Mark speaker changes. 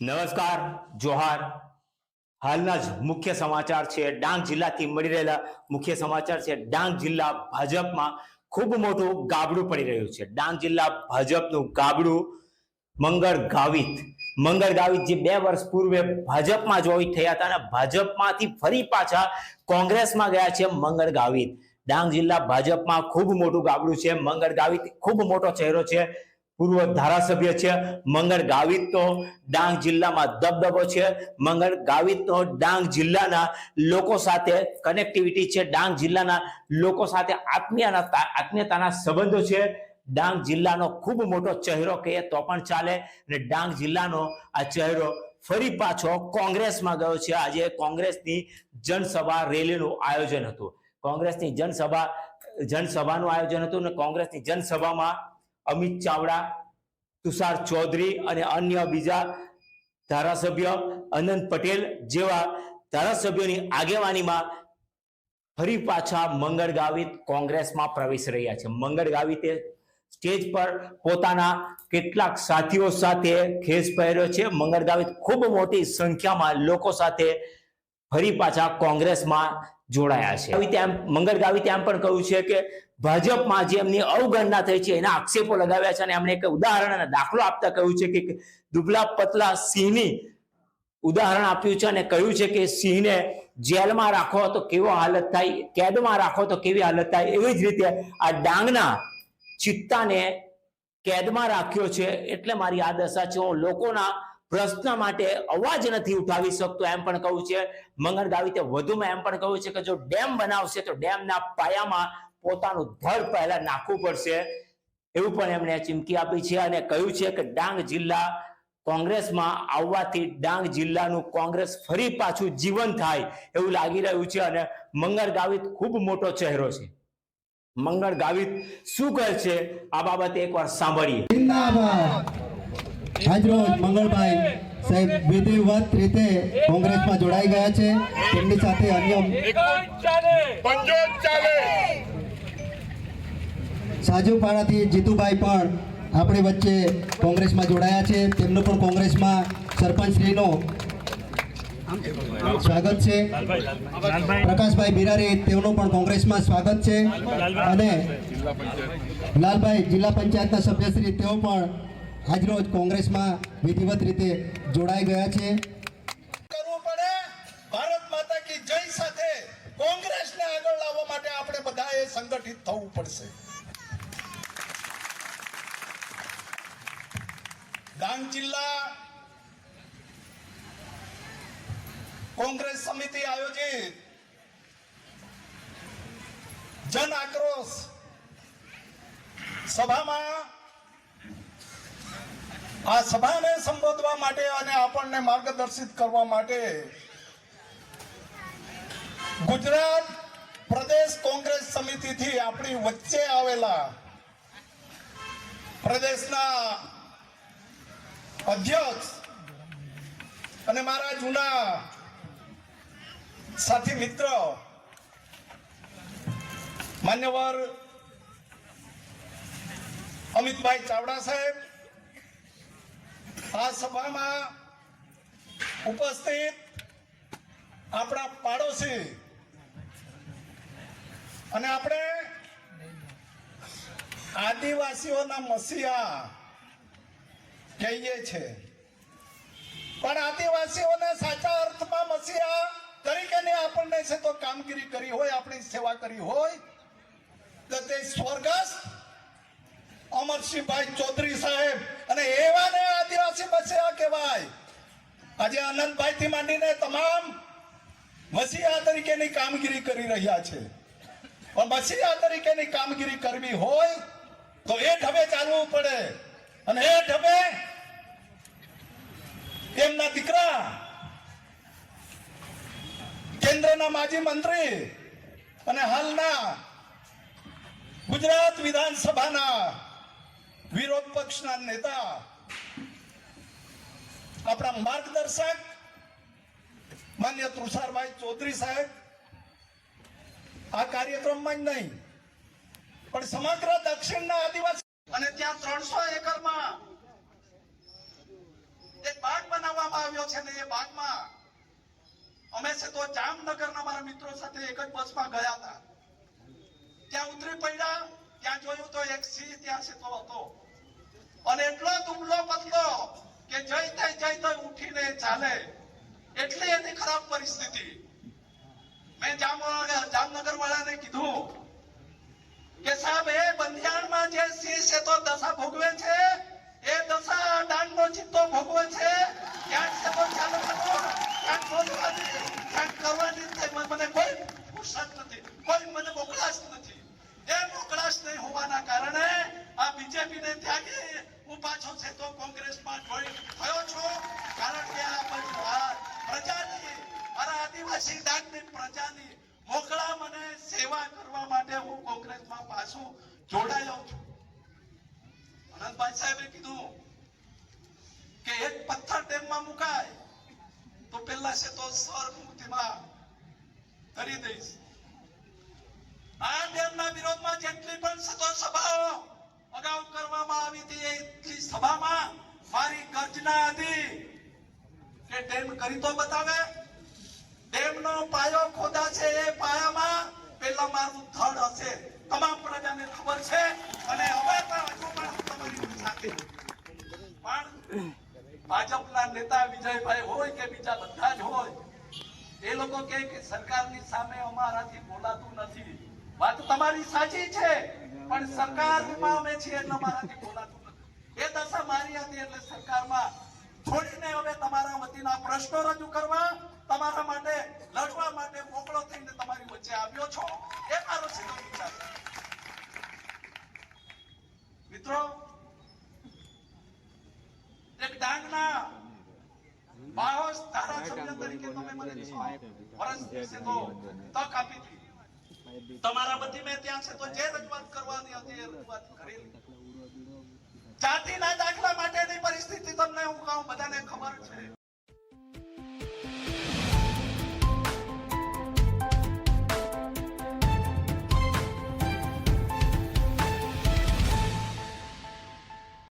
Speaker 1: નમસ્કાર, જોહાર. હાલના જ મુખ્ય સમાચાર છે, ડાંગ જિલ્લાથી મળી રહેલા મુખ્ય સમાચાર છે, ડાંગ જિલ્લા ભાજપમાં ખૂબ મોટું ગાબડું પડી રહ્યું છે. ડાંગ જિલ્લા ભાજપનું ગાબડું મંગળ ગાવિત. મંગળ ગાવિત જે બે વર્ષ પૂર્વે ભાજપમાં જોઈન થયા હતા અને ભાજપમાંથી ફરી પાછા કોંગ્રેસમાં ગયા છે મંગળ ગાવિત. ડાંગ જિલ્લા ભાજપમાં ખૂબ મોટું ગાબડું છે. મંગળ ગાવિત ખૂબ મોટો ચહેરો છે. પૂર્વ ધારાસભ્ય છે મંગળ ગાવિતનો ડાંગ જિલ્લામાં દબદબો છે. મંગળ ગાવિતનો ડાંગ જિલ્લાના લોકો સાથે કનેક્ટિવિટી છે. ડાંગ જિલ્લાના લોકો સાથે આત્મીયના આત્મીયતાના સંબંધો છે. ડાંગ જિલ્લાનો ખૂબ મોટો ચહેરો કહીએ તો પણ ચાલે. અને ડાંગ જિલ્લાનો આ ચહેરો ફરી પાછો કોંગ્રેસમાં ગયો છે. આજે કોંગ્રેસની જનસભા રેલીનું આયોજન હતું. કોંગ્રેસની જનસભા, જનસભાનું આયોજન હતું અને કોંગ્રેસની જનસભામાં અમિત ચાવડા, તુષાર ચૌધરી અને અન્ય બીજા ધારાસભ્ય અનંત પટેલ જેવા ધારાસભ્યોની આગેવાનીમાં ફરી પાછા મંગળ ગાવિત કોંગ્રેસમાં પ્રવેશ રહ્યા છે. મંગળ ગાવિતે સ્ટેજ પર પોતાના કેટલાક સાથીઓ સાથે ખેસ પહેર્યો છે. મંગળ ગાવિત ખૂબ મોટી સંખ્યામાં લોકો સાથે ફરી પાછા કોંગ્રેસમાં જોડાયા છે. આવી એમ મંગળ ગાવિતે એમ પણ કહ્યું છે કે ભાજપમાં જે એમની અવગણના થઈ છે, એના આક્ષેપો લગાવ્યા છે અને એમણે એક ઉદાહરણ અને દાખલો આપતા કહ્યું છે કે દુબલા પતલા સિંહની ઉદાહરણ આપ્યું છે અને કહ્યું છે કે સિંહને જેલમાં રાખો તો કેવો હાલત થાય, કેદમાં રાખો તો કેવી હાલત થાય, એવી જ રીતે આ ડાંગના ચિત્તાને કેદમાં રાખ્યો છે, એટલે મારી આ દશા છે. હું લોકોના પ્રશ્ન માટે અવાજ નથી ઉઠાવી શકતો એમ પણ કહ્યું છે. મંગળ ગાવિતે વધુમાં એમ પણ કહ્યું છે કે જો ડેમ બનાવશે તો ડેમના પાયામાં પોતાનું ધડ પહેલા નાખવું પડશે. એવું પણ એમણે ચીમકી આપી છે અને કહ્યું છે કે ડાંગ જિલ્લા કોંગ્રેસમાં આવવાથી ડાંગ જિલ્લાનું કોંગ્રેસ ફરી પાછું જીવન થાય એવું લાગી રહ્યું છે અને મંગળ ગાવિત ખૂબ મોટો ચહેરો છે. મંગળ ગાવિત શું કહે છે? આ બાબતે એકવાર સાંભળીએ.
Speaker 2: આજરોજ મંગળભાઈ. સાહેબ, વિધિવત રીતે કોંગ્રેસમાં જોડાઈ ગયા છે. તેમની સાથે અન્ય સાજુપાડાથી જીતુભાઈ પણ આપણી વચ્ચે કોંગ્રેસમાં જોડાયા છે. તેમનું પણ કોંગ્રેસમાં સરપંચશ્રીનો સ્વાગત છે. પ્રકાશભાઈ બિરારી, તેમનું પણ કોંગ્રેસમાં સ્વાગત છે. અને લાલભાઈ, જિલ્લા પંચાયતના સભ્યશ્રી, તેઓ પણ આજરોજ કોંગ્રેસમાં વિધિવત રીતે જોડાઈ ગયા છે.
Speaker 3: કરવું પડે. ભારત માતા કી જય સાથે કોંગ્રેસને આગળ લાવવા માટે આપણે બધાએ સંગઠિત થવું પડશે. ડાંગ જિલ્લા કોંગ્રેસ સમિતિ આયોજિત જન આક્રોશ સભામાં આ સભાને સંબોધવા માટે અને આપણને માર્ગદર્શિત કરવા માટે ગુજરાત પ્રદેશ કોંગ્રેસ સમિતિથી આપણી વચ્ચે આવેલા પ્રદેશના અધ્યક્ષ અને મારા જૂના સાથી મિત્ર, માન્યવર અમિતભાઈ ચાવડા સાહેબ આ સભામાં ઉપસ્થિત આપણા પાડોશી અને આપણે આદિવાસીઓના મસીહા કહીએ છે. પણ આદિવાસીઓને સાચા અર્થમાં મસીહા તરીકેની આપણને છે તો કામગીરી કરી હોય, આપણી સેવા કરી હોય, તો તે સ્વર્ગસ્થ અમરસિંહભાઈ ચૌધરી સાહેબ. અને એવા ને આદિવાસી મસીહા કહેવાય. આજે આનંદભાઈ થી માંડીને તમામ મસીહા તરીકેની કામગીરી કરી રહ્યા છે. પણ મસીહા તરીકેની કામગીરી કરવી હોય તો એ ઢબે ચાલવું પડે. અને એ ઢબે એમના દીકરા, કેન્દ્રના માજી મંત્રી અને હાલના ગુજરાત વિધાનસભાના વિરોધ પક્ષના નેતા આપણા માર્ગદર્શક માન્ય તુષારભાઈ ચૌધરી સાહેબ, આ કાર્યક્રમમાં જ નહીં, પણ સમગ્ર દક્ષિણના આદિવાસી અને ત્યાં ત્રણસો એકરમાં એક બાગ બનાવવામાં
Speaker 4: આવ્યો છે ને એ બાગમાં અમે છે તો જામનગરના મારા મિત્રો સાથે એક જ બસમાં ગયા હતા. ત્યાં ઉતરી પડ્યા, ત્યાં જોયું તો એક સિંહ ત્યાં છે તો હતો. અને એટલો દુબલો પતલો કે જય તય જઈ તય ઉઠીને ચાલે. એટલી એની ખરાબ પરિસ્થિતિ. મેં જામનગર વાળાને કીધું કે સાહેબ, એ બંધિયાણમાં જે સિંહ છે તો દશા ભોગવે છે. એ દશા દાનનો ચિત્તો ભોગવે છે. ક્યાંક છે તો ચાલો ક્યાંક બોલવાની ક્યાંક કરવાની મને કોઈ ફુરસત નથી. કોઈ મને મોકલાશ નથી. એ મોકલાશ નહીં હોવાના કારણે આ બીજેપી ને ત્યાગી હું પાછો છે તો કોંગ્રેસમાં જોઈ થયો છું. કારણ કે આ બધું પ્રજાની, મારા આદિવાસી ડાકની પ્રજાની મોકળા મને સેવા કરવા માટે હું કોંગ્રેસમાં પાછું જોડાયો છું. અનંતભાઈ સાહેબે કીધું કે એક પથ્થર ડેમમાં મુકાય તો પેલા છે તો સ્વર્ગ મુક્તિમાં કરી દઈશ આ ડેમના વિરોધમાં જેટલી પણ સતો સભાઓ અગાઉ કરવામાં આવી હતી એટલી સભામાં મારી ગર્જના હતી કે ડેમ કરી તો બતાવે ડેમનો પાયો ખોદા છે, એ પાયામાં પેલા મારું ધડ હશે. તમામ પ્રજાને ખબર છે, અને હવે પણ હજુ પણ તમારી સાથે પણ ભાજપના નેતા વિજયભાઈ હોય કે બીજા બધા જ હોય, એ લોકો કહે કે સરકારની સામે અમારાથી બોલાતું નથી. વાત તમારી સાચી છે, પણ સરકારમાં અમે છીએ એટલે અમારાથી બોલાતું નથી. એ દશા મારી હતી એટલે સરકારમાં છોડીને હવે તમારા વતીના પ્રશ્નો રજૂ કરવા તમારા માટે લડવા માટે મોકળો થઈને તમારી વચ્ચે આવ્યો છો. એ મારો સીધો વિચાર. મિત્રો એક ડાંગના બાહોશ ધારાસભ્ય તરીકે તમે મને વર્ષ તો તક આપી હતી. તમારા બધી મેં ત્યાં છે તો જે રજૂઆત કરવાની હતી એ રજૂઆત કરેલી જાતિના દાખલા માટેની પરિસ્થિતિ તમને હું કહું બધાને